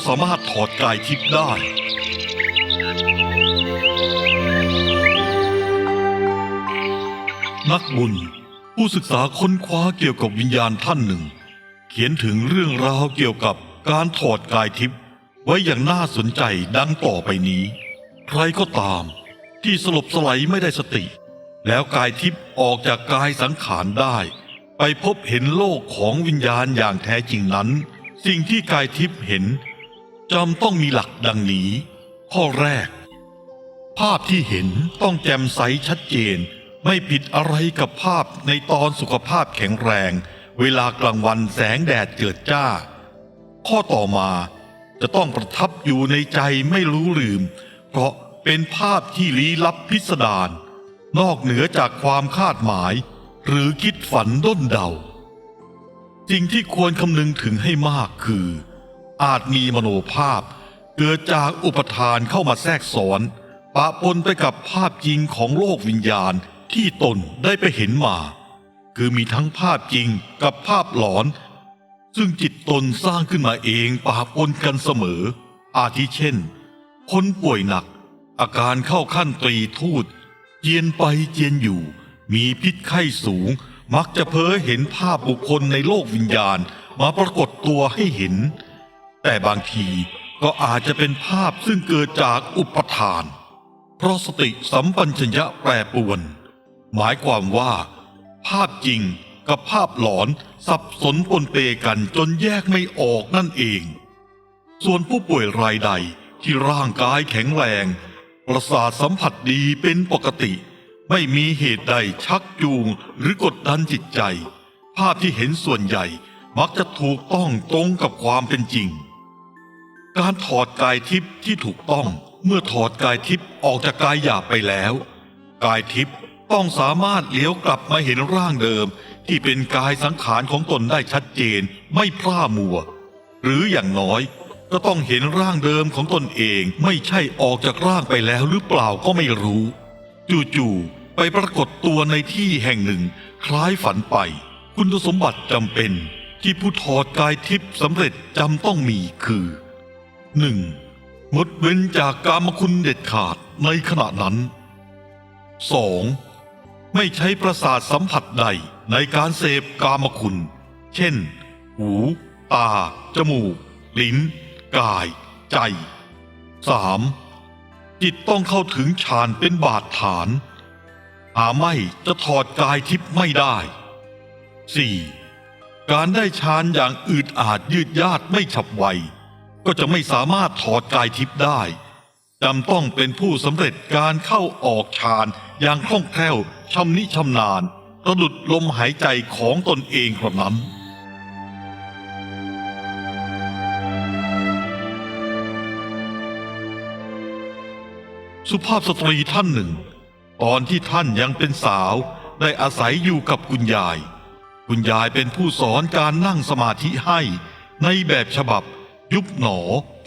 ก็สามารถถอดกายทิพย์ได้ นักบุญ ผู้ศึกษาค้นคว้าเกี่ยวกับวิญญาณท่านหนึ่ง เขียนถึงเรื่องราวเกี่ยวกับการถอดกายทิพย์ไว้อย่างน่าสนใจดังต่อไปนี้ ใครก็ตามที่สลบสไลไม่ได้สติ แล้วกายทิพย์ออกจากกายสังขารได้ ไปพบเห็นโลกของวิญญาณอย่างแท้จริงนั้น สิ่งที่กายทิพย์เห็น จำต้องมีหลักดังนี้ ข้อแรก ภาพที่เห็นต้องแจ่มใสชัดเจน ไม่ผิดอะไรกับภาพในตอนสุขภาพแข็งแรง เวลากลางวันแสงแดดเจิดจ้า ข้อต่อมาจะต้องประทับอยู่ในใจไม่รู้ลืม เพราะเป็นภาพที่ลี้ลับพิสดารนอกเหนือจากความคาดหมาย หรือคิดฝันด้นเดาสิ่งที่ควรคำนึงถึงให้มากคือ อาจมีมโนภาพ เกิดจากอุปทานเข้ามาแทรกซ้อน ปะปนไปกับภาพจริงของโลกวิญญาณที่ตนได้ไปเห็นมา คือมีทั้งภาพจริงกับภาพหลอน ซึ่งจิตตนสร้างขึ้นมาเองปะปนกันเสมอ อาทิเช่น คนป่วยหนัก อาการเข้าขั้นตรีทูตเจียนไปเจียนอยู่ มีพิษไข้สูง มักจะเพ้อเห็นภาพบุคคลในโลกวิญญาณมาปรากฏตัวให้เห็น แต่บางทีก็อาจจะเป็นภาพซึ่งเกิดจากอุปทาน เพราะสติสัมปัญญะแปรปวน หมายความว่า ภาพจริงกับภาพหลอนสับสนปนเปกันจนแยกไม่ออกนั่นเอง ส่วนผู้ป่วยรายใดที่ร่างกายแข็งแรง ประสาทสัมผัสดีเป็นปกติ ไม่มีเหตุใดชักจูงหรือกดดันจิตใจ ภาพที่เห็นส่วนใหญ่มักจะถูกต้องตรงกับความเป็นจริง การถอดกายทิพย์ที่ถูกต้องเมื่อถอดกายทิพย์ออกจากกายหยาบไปแล้ว กายทิพย์ต้องสามารถเลี้ยวกลับมาเห็นร่างเดิม ที่เป็นกายสังขารของตนได้ชัดเจนไม่พร่ามัว หรืออย่างน้อยก็ต้องเห็นร่างเดิมของตนเองไม่ใช่ออกจากร่างไปแล้วหรือเปล่าก็ไม่รู้ จู่ๆไปปรากฏตัวในที่แห่งหนึ่ง คล้ายฝันไป คุณสมบัติจำเป็น ที่ผู้ถอดกายทิพย์สำเร็จจำต้องมีคือ หนึ่งงดเว้นจากกามคุณเด็ดขาดในขณะนั้น 2. ไม่ใช้ประสาทสัมผัสใดในการเสพกามคุณ เช่น หู ตา จมูก ลิ้น กาย ใจ 3. จิตต้องเข้าถึงฌานเป็นบาดฐาน หาไม่จะถอดกายทิพย์ไม่ได้ 4. การได้ฌานอย่างอืดอาดยืดยาดไม่ฉับไว ก็จะไม่สามารถถอดกายทิพย์ได้จำต้องเป็นผู้สำเร็จการเข้าออกฌานอย่างคล่องแคล่วชำนิชำนาญประดุดลมหายใจของตนเองกระนั้นสุภาพสตรีท่านหนึ่ง ตอนที่ท่านยังเป็นสาวได้อาศัยอยู่กับคุณยาย คุณยายเป็นผู้สอนการนั่งสมาธิให้ในแบบฉบับ ยุบหนอ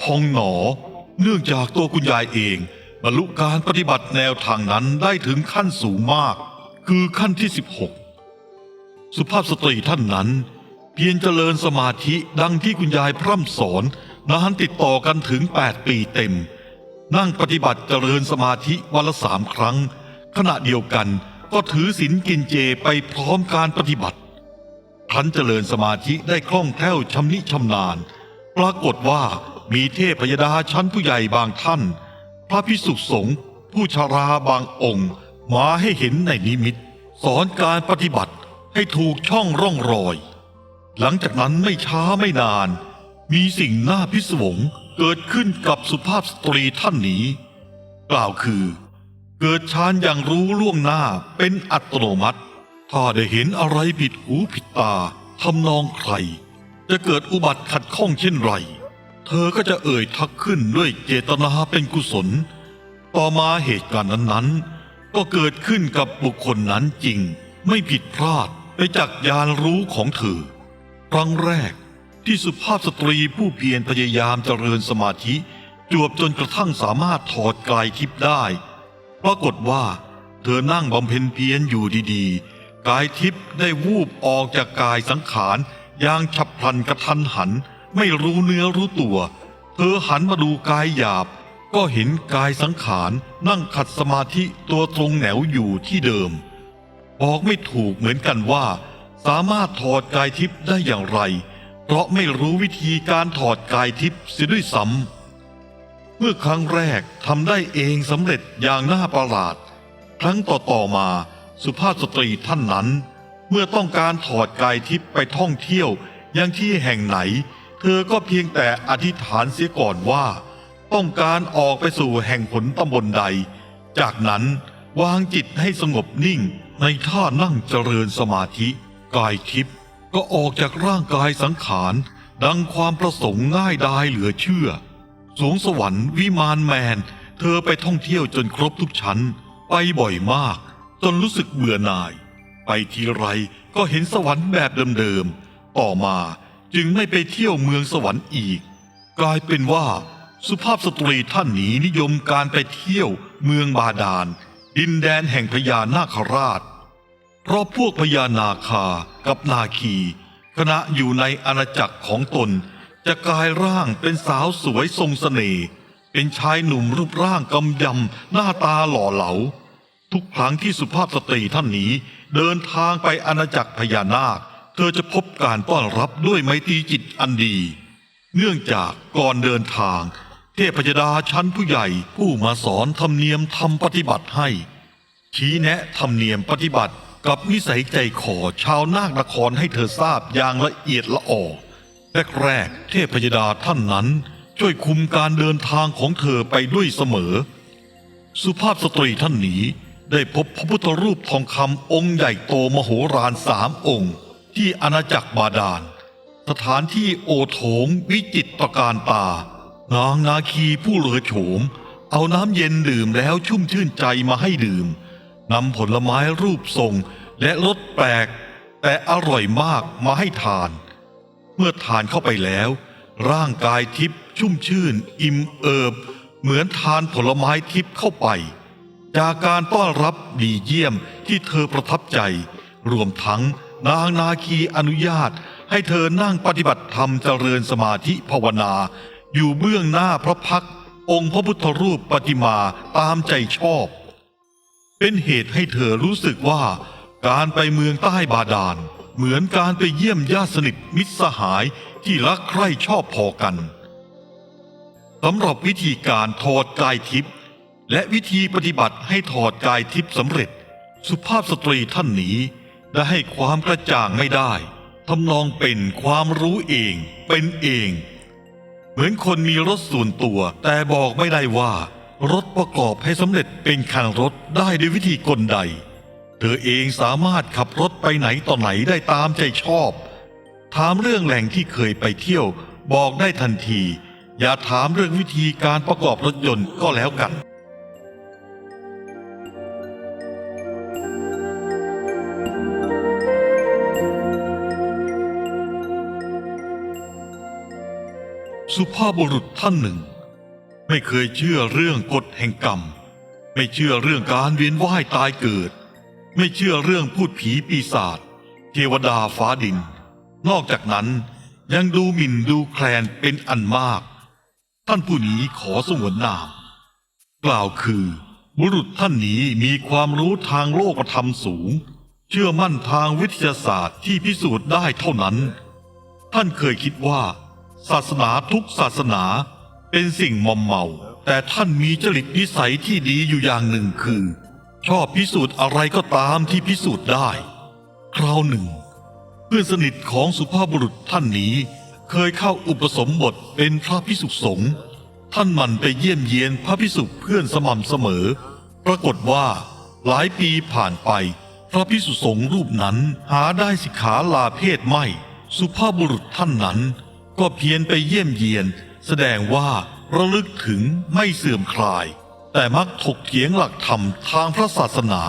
พองหนอ เนื่องจากตัวคุณยายเองบรรลุการปฏิบัติแนวทางนั้นได้ถึงขั้นสูงมาก คือขั้นที่ 16 สุภาพสตรีท่านนั้น เพียรเจริญสมาธิดังที่คุณยายพร่ำสอนนานติดต่อกันถึง 8 ปีเต็ม นั่งปฏิบัติเจริญสมาธิวันละสามครั้ง ขณะเดียวกันก็ถือศีลกินเจไปพร้อมการปฏิบัติครั้นเจริญสมาธิได้คล่องแคล่วชำนิชำนาญ ปรากฏว่ามีเทพยดาชั้นผู้ใหญ่บางท่าน พระพิสุสงฆ์ผู้ชาราบางองค์ มาให้เห็นในนิมิต สอนการปฏิบัติให้ถูกช่องร่องรอย หลังจากนั้นไม่ช้าไม่นาน มีสิ่งน่าพิศวงเกิดขึ้นกับสุภาพสตรีท่านนี้ กล่าวคือ เกิดฌานอย่างรู้ล่วงหน้าเป็นอัตโนมัติ ถ้าได้เห็นอะไรผิดหูผิดตาทำนองใคร จะเกิดอุบัติขัดข้องเช่นไร เธอก็จะเอ่ยทักขึ้นด้วยเจตนาเป็นกุศล ต่อมาเหตุการณ์นั้นๆ ก็เกิดขึ้นกับบุคคลนั้นจริง ไม่ผิดพลาดไปจากญาณรู้ของเธอ ครั้งแรกที่สุภาพสตรีผู้เพียรพยายามเจริญสมาธิ จวบจนกระทั่งสามารถถอดกายทิพย์ได้ ปรากฏว่า เธอนั่งบำเพ็ญเพียรอยู่ดีๆ กายทิพย์ได้วูบออกจากกายสังขาร อย่างฉับพลันกระทันหัน ไม่รู้เนื้อรู้ตัว เธอหันมาดูกายหยาบ ก็เห็นกายสังขาร นั่งขัดสมาธิตัวตรงแหนวอยู่ที่เดิม บอกไม่ถูกเหมือนกันว่า สามารถถอดกายทิพย์ได้อย่างไร เพราะไม่รู้วิธีการถอดกายทิพย์เสียด้วยซ้ำเมื่อครั้งแรกทำได้เองสำเร็จอย่างน่าประหลาด ครั้งต่อๆมาสุภาพสตรีท่านนั้น เมื่อต้องการถอดกายทิพย์ไปท่องเที่ยวยังที่แห่งไหน เธอก็เพียงแต่อธิษฐานเสียก่อนว่า ต้องการออกไปสู่แห่งผลตำบลใด จากนั้นวางจิตให้สงบนิ่งในท่านั่งเจริญสมาธิ กายทิพย์ก็ออกจากร่างกายสังขารดังความประสงค์ง่ายดายเหลือเชื่อสวงสวรรค์วิมานแมน เธอไปท่องเที่ยวจนครบทุกชั้น ไปบ่อยมาก จนรู้สึกเบื่อหน่าย ไปทีไรก็เห็นสวรรค์แบบเดิมๆ ต่อมาจึงไม่ไปเที่ยวเมืองสวรรค์อีก กลายเป็นว่า สุภาพสตรีท่านนี้นิยมการไปเที่ยวเมืองบาดาล ดินแดนแห่งพญานาคราช เพราะพวกพญานาคากับนาคีขณะอยู่ในอาณาจักรของตน จะกลายร่างเป็นสาวสวยทรงสเสน่ห์เป็นชายหนุ่มรูปร่างกำยำหน้าตาหล่อเหลา ทุกครั้งที่สุภาพสตรีท่านนี้ เดินทางไปอาณาจักรพญานาค เธอจะพบการต้อนรับด้วยไมตรีจิตอันดี เนื่องจากก่อนเดินทาง เทพยดาชั้นผู้ใหญ่ผู้มาสอนธรรมเนียมทำปฏิบัติให้ ชี้แนะธรรมเนียมปฏิบัติกับนิสัยใจคอชาวนาคนครให้เธอทราบอย่างละเอียดละออแรกๆเทพยดาท่านนั้นช่วยคุมการเดินทางของเธอไปด้วยเสมอ สุภาพสตรีท่านนี้ ได้พบพระพุทธรูปทองคำองค์ใหญ่โตมโหฬารสามองค์ ที่อาณาจักรบาดาล สถานที่โอโถงวิจิตรประการตานางนาคีผู้เหลือโฉม เอาน้ำเย็นดื่มแล้วชุ่มชื่นใจมาให้ดื่มนำผลไม้รูปทรงและรสแปลก แต่อร่อยมากมาให้ทาน เมื่อทานเข้าไปแล้ว ร่างกายทิพย์ชุ่มชื่น อิ่มเอิบ เหมือนทานผลไม้ทิพย์เข้าไป จากการต้อนรับดีเยี่ยมที่เธอประทับใจ รวมทั้งนางนาคีอนุญาต ให้เธอนั่งปฏิบัติธรรมเจริญสมาธิภาวนา อยู่เบื้องหน้าพระพัก องค์พระพุทธรูปปฏิมาตามใจชอบ เป็นเหตุให้เธอรู้สึกว่าการไปเมืองใต้บาดาล เหมือนการไปเยี่ยมญาติสนิทมิตรสหายที่รักใคร่ชอบพอกันสำหรับวิธีการถอดกายทิพย์ และวิธีปฏิบัติให้ถอดกายทิพย์สำเร็จ สุภาพสตรีท่านนี้ได้ให้ความกระจ่างไม่ได้ทำนองเป็นความรู้เองเป็นเอง เหมือนคนมีรถส่วนตัว แต่บอกไม่ได้ว่า รถประกอบให้สำเร็จเป็นคันรถได้ด้วยวิธีกลใด เธอเองสามารถขับรถไปไหนต่อไหนได้ตามใจชอบ ถามเรื่องแหล่งที่เคยไปเที่ยว บอกได้ทันที อย่าถามเรื่องวิธีการประกอบรถยนต์ก็แล้วกัน สุภาพบุรุษท่านหนึ่ง ไม่เคยเชื่อเรื่องกฎแห่งกรรม ไม่เชื่อเรื่องการเวียนว่ายตายเกิด ไม่เชื่อเรื่องพูดผีปีศาจเทวดาฟ้าดิน นอกจากนั้นยังดูหมิ่นดูแคลนเป็นอันมาก ท่านผู้นี้ขอสงวนนาม กล่าวคือ บุรุษท่านนี้มีความรู้ทางโลกธรรมสูง เชื่อมั่นทางวิทยาศาสตร์ที่พิสูจน์ได้เท่านั้น ท่านเคยคิดว่า ศาสนาทุกศาสนาเป็นสิ่งมอมเมา แต่ท่านมีจริตนิสัยที่ดีอยู่อย่างหนึ่งคือ ชอบพิสูจน์อะไรก็ตามที่พิสูจน์ได้ คราวหนึ่ง เพื่อนสนิทของสุภาพบุรุษท่านนี้เคยเข้าอุปสมบทเป็นพระพิสุสงฆ์ท่านมันไปเยี่ยมเยียนพระพิสุเพื่อนสม่ำเสมอ ปรากฏว่าหลายปีผ่านไป พระพิสุสงฆ์รูปนั้นหาได้สิกขาลาเพศไม่ สุภาพบุรุษท่านนั้น ก็เพียรไปเยี่ยมเยียน แสดงว่าระลึกถึงไม่เสื่อมคลาย แต่มักถกเถียงหลักธรรมทางพระศาสนา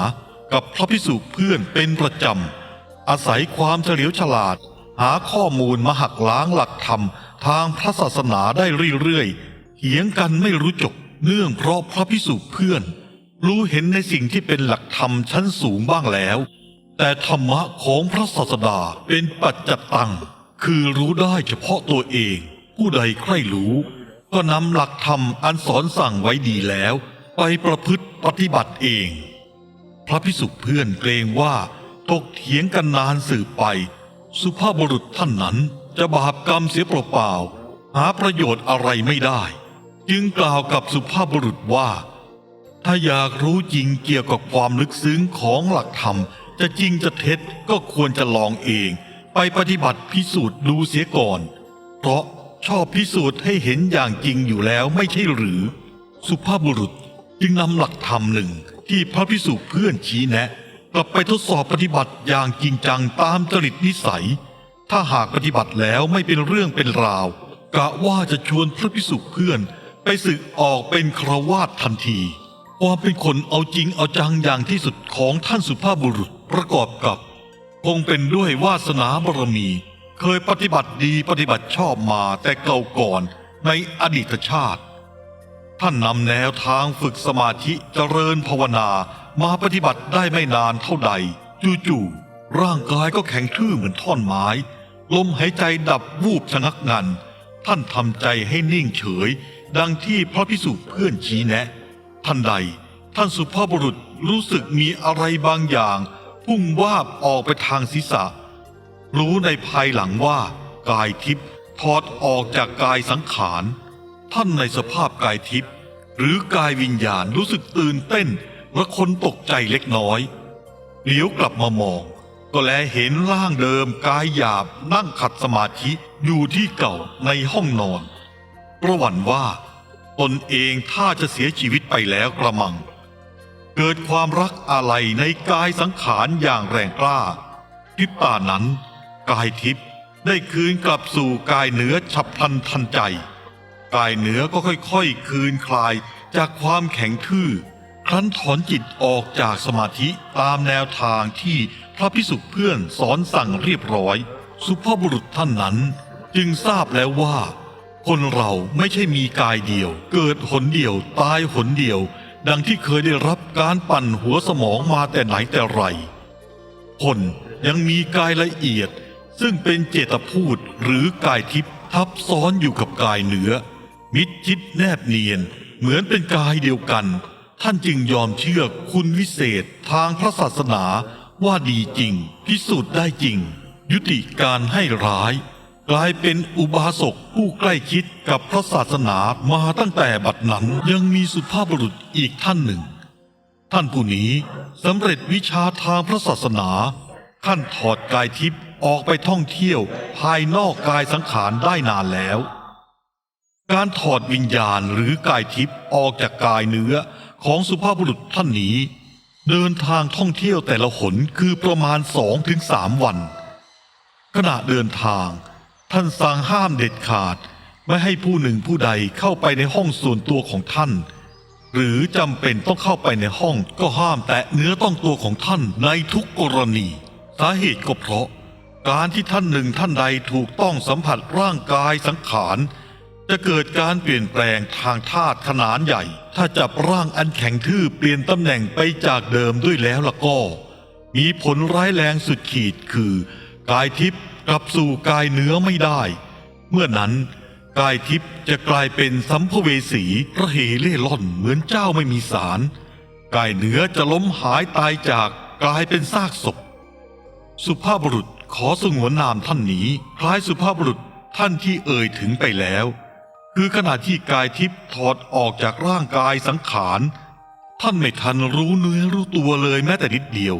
กับพระพิสุเพื่อนเป็นประจำ อาศัยความเฉลียวฉลาด หาข้อมูลมาหักล้างหลักธรรมทางพระศาสนาได้เรื่อยๆเถียงกันไม่รู้จบเนื่องเพราะพระพิสุเพื่อน รู้เห็นในสิ่งที่เป็นหลักธรรมชั้นสูงบ้างแล้ว แต่ธรรมะของพระศาสดาเป็นปัจจตัง คือรู้ได้เฉพาะตัวเอง ผู้ใดใคร่รู้ ก็นำหลักธรรมอันสอนสั่งไว้ดีแล้ว ไปประพฤติปฏิบัติเอง พระพิสุเพื่อนเกรงว่าตกเถียงกันนานสืบไป สุภาพบุรุษท่านนั้นจะบาปกรรมเสียเปล่าๆหาประโยชน์อะไรไม่ได้ จึงกล่าวกับสุภาพบุรุษว่า ถ้าอยากรู้จริงเกี่ยวกับความลึกซึ้งของหลักธรรม จะจริงจะเท็จก็ควรจะลองเอง ไปปฏิบัติพิสูจน์ดูเสียก่อน เพราะชอบพิสูจน์ให้เห็นอย่างจริงอยู่แล้วไม่ใช่หรือ สุภาพบุรุษจึงนำหลักธรรมหนึ่งที่พระพิสุเพื่อนชี้แนะ กลับไปทดสอบปฏิบัติอย่างจริงจังตามจริตนิสัย ถ้าหากปฏิบัติแล้วไม่เป็นเรื่องเป็นราว กะว่าจะชวนพระพิสุเพื่อน ไปศึกออกเป็นครวาสทันทีความเป็นคนเอาจริงเอาจังอย่างที่สุดของท่านสุภาพบุรุษประกอบกับ คงเป็นด้วยวาสนาบารมี เคยปฏิบัติดีปฏิบัติชอบมาแต่เก่าก่อนในอดีตชาติ ท่านนำแนวทางฝึกสมาธิเจริญภาวนามาปฏิบัติได้ไม่นานเท่าใด จู่ๆร่างกายก็แข็งทื่อเหมือนท่อนไม้ ลมหายใจดับวูบชะงักงัน ท่านทำใจให้นิ่งเฉย ดังที่พระพิสุเพื่อนชี้แนะทันใด ท่านสุภาพบุรุษรู้สึกมีอะไรบางอย่าง พุ่งวาบออกไปทางศีรษะ รู้ในภายหลังว่ากายทิพย์ถอดออกจากกายสังขาร ท่านในสภาพกายทิพย์หรือกายวิญญาณรู้สึกตื่นเต้นและคนตกใจเล็กน้อย เหลียวกลับมามอง ก็แลเห็นร่างเดิมกายหยาบนั่งขัดสมาธิอยู่ที่เก่าในห้องนอน ประวันว่า ตนเองถ้าจะเสียชีวิตไปแล้วกระมัง เกิดความรักอะไรในกายสังขารอย่างแรงกล้าพริบตานั้น กายทิพย์ได้คืนกลับสู่กายเหนือฉับพลันทันใจ กายเหนือก็ค่อยๆ คืนคลายจากความแข็งทื่อ ครั้นถอนจิตออกจากสมาธิตามแนวทางที่พระพิสุเพื่อนสอนสั่งเรียบร้อย สุภาพบุรุษท่านนั้น จึงทราบแล้วว่า คนเราไม่ใช่มีกายเดียว เกิดหนเดียว ตายหนเดียว ดังที่เคยได้รับการปั่นหัวสมองมาแต่ไหนแต่ไรคนยังมีกายละเอียด ซึ่งเป็นเจตพูดหรือกายทิพย์ทับซ้อนอยู่กับกายเหนือ มิดชิดแนบเนียน เหมือนเป็นกายเดียวกัน ท่านจึงยอมเชื่อคุณวิเศษทางพระศาสนาว่าดีจริง พิสูจน์ได้จริง ยุติการให้ร้าย กลายเป็นอุบาสกผู้ใกล้ชิดกับพระศาสนามาตั้งแต่บัดนั้นยังมีสุภาพบุรุษอีกท่านหนึ่ง ท่านผู้นี้สำเร็จวิชาทางพระศาสนาท่านถอดกายทิพย์ออกไปท่องเที่ยวภายนอกกายสังขารได้นานแล้ว การถอดวิญญาณหรือกายทิพย์ออกจากกายเนื้อของสุภาพบุรุษท่านนี้ เดินทางท่องเที่ยวแต่ละหนคือประมาณสองถึงสามวัน ขณะเดินทาง ท่านสั่งห้ามเด็ดขาด ไม่ให้ผู้หนึ่งผู้ใดเข้าไปในห้องส่วนตัวของท่าน หรือจำเป็นต้องเข้าไปในห้องก็ห้ามแตะเนื้อต้องตัวของท่านในทุกกรณี สาเหตุก็เพราะ การที่ท่านหนึ่งท่านใดถูกต้องสัมผัสร่างกายสังขารจะเกิดการเปลี่ยนแปลงทางธาตุขนาดใหญ่ ถ้าจับร่างอันแข็งทื่อเปลี่ยนตำแหน่งไปจากเดิมด้วยแล้วละก็ มีผลร้ายแรงสุดขีดคือกายทิพย์ กลับสู่กายเนื้อไม่ได้ เมื่อนั้นกายทิพย์จะกลายเป็นสัมภเวสีระเหเล่ร่อนเหมือนเจ้าไม่มีสาร กายเนื้อจะล้มหายตายจากกลายเป็นซากศพ สุภาพบุรุษขอสงวนนามท่านนี้ คล้ายสุภาพบุรุษท่านที่เอ่ยถึงไปแล้ว คือขณะที่กายทิพย์ถอดออกจากร่างกายสังขาร ท่านไม่ทันรู้เนื้อรู้ตัวเลยแม้แต่นิดเดียว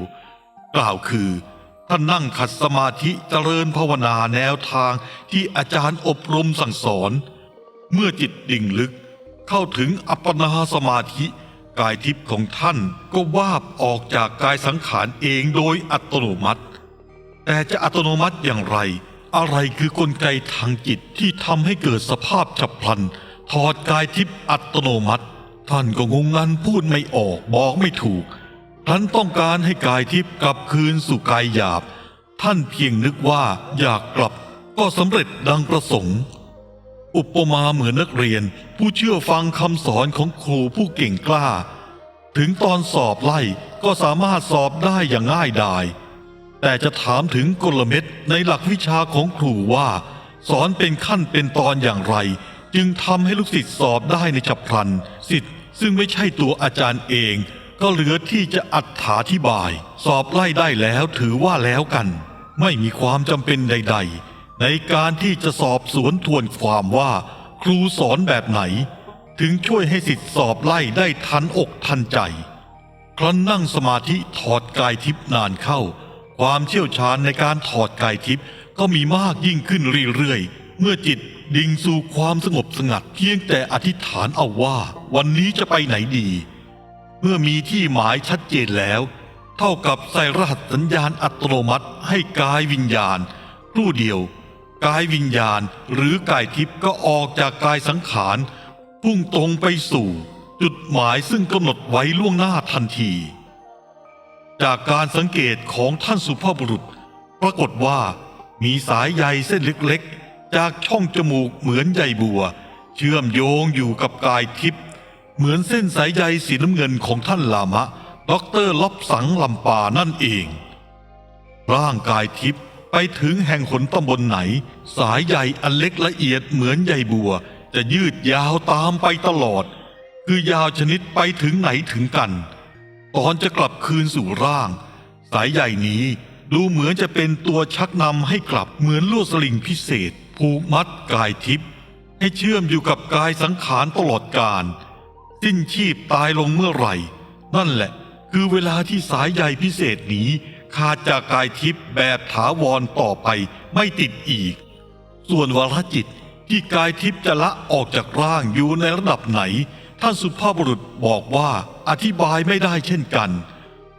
กล่าวคือ ท่านนั่งขัดสมาธิเจริญภาวนาแนวทางที่อาจารย์อบรมสั่งสอน เมื่อจิตดิ่งลึก เข้าถึงอัปปนาสมาธิกายทิพย์ของท่านก็วาบออกจากกายสังขารเองโดยอัตโนมัติ แต่จะอัตโนมัติอย่างไร อะไรคือกลไกทางจิตที่ทำให้เกิดสภาพฉับพลัน ถอดกายทิพย์อัตโนมัติ ท่านก็งงงันพูดไม่ออกบอกไม่ถูก ท่านต้องการให้กายทิพย์กลับคืนสู่กายหยาบ ท่านเพียงนึกว่าอยากกลับก็สำเร็จดังประสงค์ อุปมาเหมือนนักเรียนผู้เชื่อฟังคำสอนของครูผู้เก่งกล้า ถึงตอนสอบไล่ก็สามารถสอบได้อย่างง่ายดาย แต่จะถามถึงกลเม็ดในหลักวิชาของครูว่า สอนเป็นขั้นเป็นตอนอย่างไร จึงทำให้ลูกศิษย์สอบได้ในฉับพลันศิษย์ซึ่งไม่ใช่ตัวอาจารย์เอง ก็เหลือที่จะอัดถาธิบาย สอบไล่ได้แล้วถือว่าแล้วกัน ไม่มีความจำเป็นใด ๆ ในการที่จะสอบสวนทวนความว่า ครูสอนแบบไหน ถึงช่วยให้สิทธิสอบไล่ได้ทันอกทันใจ ครั้นนั่งสมาธิถอดกายทิพย์นานเข้า ความเชี่ยวชาญในการถอดกายทิพย์ก็มีมากยิ่งขึ้นเรื่อยๆ เมื่อจิตดิ่งสู่ความสงบสงัดเพียงแต่อธิษฐานเอาว่า วันนี้จะไปไหนดี เมื่อมีที่หมายชัดเจนแล้ว เท่ากับใส่รหัสสัญญาณอัตโนมัติให้กายวิญญาณครู่เดียว กายวิญญาณหรือกายทิพย์ก็ออกจากกายสังขาร พุ่งตรงไปสู่ จุดหมายซึ่งกำหนดไว้ล่วงหน้าทันที จากการสังเกตของท่านสุภาพบุรุษ ปรากฏว่ามีสายใยเส้นเล็กๆ จากช่องจมูกเหมือนใยบัว เชื่อมโยงอยู่กับกายทิพย์ เหมือนเส้นสายใยสีน้ำเงินของท่านลามะด็อกเตอร์ลอบสังลำปานั่นเอง ร่างกายทิพย์ไปถึงแห่งหนตำบลไหน สายใยอันเล็กละเอียดเหมือนใยบัว จะยืดยาวตามไปตลอด คือยาวชนิดไปถึงไหนถึงกัน ตอนจะกลับคืนสู่ร่าง สายใยนี้ดูเหมือนจะเป็นตัวชักนำให้กลับเหมือนลวดสลิงพิเศษ ผูกมัดกายทิพย์ให้เชื่อมอยู่กับกายสังขารตลอดกาล สิ้นชีพตายลงเมื่อไหร่ นั่นแหละ คือเวลาที่สายใยพิเศษนี้ขาดจากกายทิพย์แบบถาวรต่อไปไม่ติดอีก ส่วนวรจิตที่กายทิพย์จะละออกจากร่างอยู่ในระดับไหน ท่านสุภาพบุรุษบอกว่าอธิบายไม่ได้เช่นกัน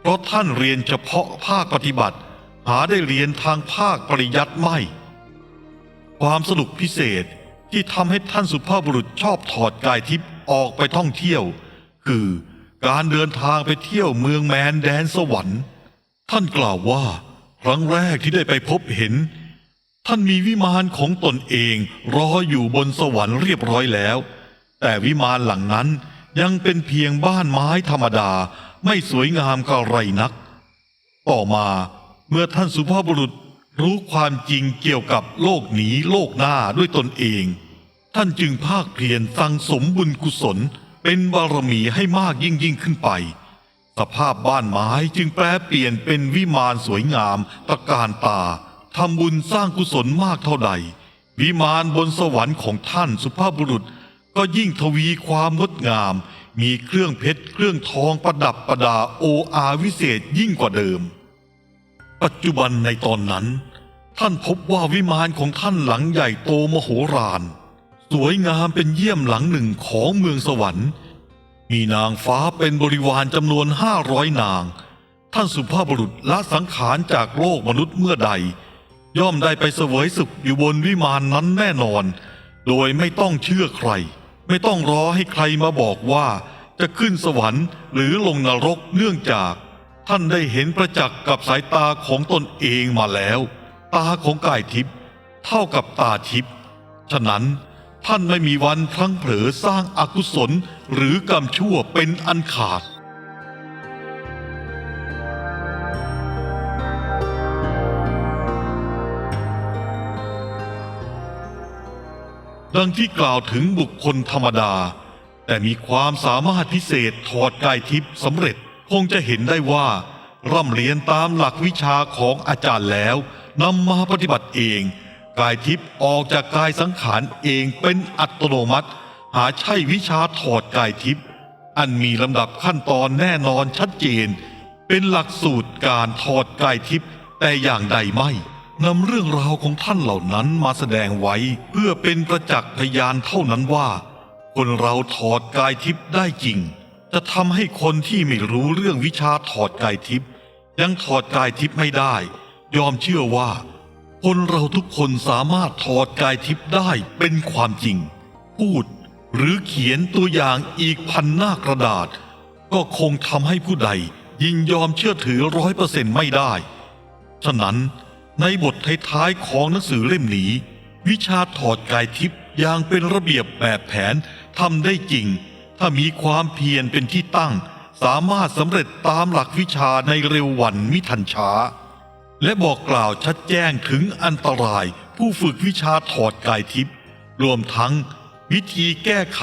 เพราะท่านเรียนเฉพาะภาคปฏิบัติ หาได้เรียนทางภาคปริยัติไม่ ความสนุกพิเศษ ที่ทำให้ท่านสุภาพบุรุษชอบถอดกายทิพย์ออกไปท่องเที่ยว คือการเดินทางไปเที่ยวเมืองแมนแดนสวรรค์ ท่านกล่าวว่าครั้งแรกที่ได้ไปพบเห็น ท่านมีวิมานของตนเองรออยู่บนสวรรค์เรียบร้อยแล้ว แต่วิมานหลังนั้นยังเป็นเพียงบ้านไม้ธรรมดาไม่สวยงามกระไรนัก ต่อมาเมื่อท่านสุภาพบุรุษรู้ความจริงเกี่ยวกับโลกนี้โลกหน้าด้วยตนเอง ท่านจึงภาคเพียรสั่งสมบุญกุศลเป็นบารมีให้มากยิ่งยิ่งขึ้นไป สภาพบ้านไม้จึงแปลเปลี่ยนเป็นวิมานสวยงามตระการตาทำบุญสร้างกุศลมากเท่าใด วิมานบนสวรรค์ของท่านสุภาพบุรุษ ก็ยิ่งทวีความงดงาม มีเครื่องเพชรเครื่องทองประดับประดาโออาวิเศษยิ่งกว่าเดิม ปัจจุบันในตอนนั้น ท่านพบว่าวิมานของท่านหลังใหญ่โตมโหฬาร สวยงามเป็นเยี่ยมหลังหนึ่งของเมืองสวรรค์ มีนางฟ้าเป็นบริวารจำนวนห้าร้อยนาง ท่านสุภาพบุรุษละสังขารจากโลกมนุษย์เมื่อใด ย่อมได้ไปเสวยสุขอยู่บนวิมานนั้นแน่นอน โดยไม่ต้องเชื่อใคร ไม่ต้องรอให้ใครมาบอกว่าจะขึ้นสวรรค์หรือลงนรกเนื่องจาก ท่านได้เห็นประจักษ์กับสายตาของตนเองมาแล้ว ตาของกายทิพย์เท่ากับตาทิพย์ฉะนั้น ท่านไม่มีวันพลั้งเผลอสร้างอากุศลหรือกรรมชั่วเป็นอันขาด ดังที่กล่าวถึงบุคคลธรรมดา แต่มีความสามารถพิเศษถอดกายทิพย์สำเร็จคงจะเห็นได้ว่าร่ำเรียนตามหลักวิชาของอาจารย์แล้วนำมาปฏิบัติเอง กายทิพย์ออกจากกายสังขารเองเป็นอัตโนมัติ หาใช่วิชาถอดกายทิพย์อันมีลำดับขั้นตอนแน่นอนชัดเจน เป็นหลักสูตรการถอดกายทิพย์แต่อย่างใดไม่นำเรื่องราวของท่านเหล่านั้นมาแสดงไว้เพื่อเป็นประจักษ์พยานเท่านั้นว่า คนเราถอดกายทิพย์ได้จริง จะทำให้คนที่ไม่รู้เรื่องวิชาถอดกายทิพย์ยังถอดกายทิพย์ไม่ได้ ยอมเชื่อว่า คนเราทุกคนสามารถถอดกายทิพย์ได้เป็นความจริง พูดหรือเขียนตัวอย่างอีกพันหน้ากระดาษ ก็คงทำให้ผู้ใดยินยอมเชื่อถือร้อยเปอร์เซ็นต์ไม่ได้ ฉะนั้นในบทท้ายๆของหนังสือเล่มนี้ วิชาถอดกายทิพย์อย่างเป็นระเบียบแบบแผนทำได้จริง ถ้ามีความเพียรเป็นที่ตั้ง สามารถสำเร็จตามหลักวิชาในเร็ววันมิทันช้า และบอกกล่าวชัดแจ้งถึงอันตรายผู้ฝึกวิชาถอดกายทิพย์รวมทั้งวิธีแก้ไข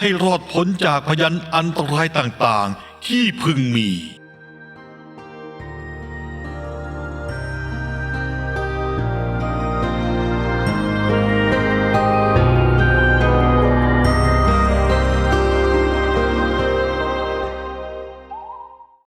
ให้รอดพ้นจากพยันอันตรายต่างๆ ที่พึงมี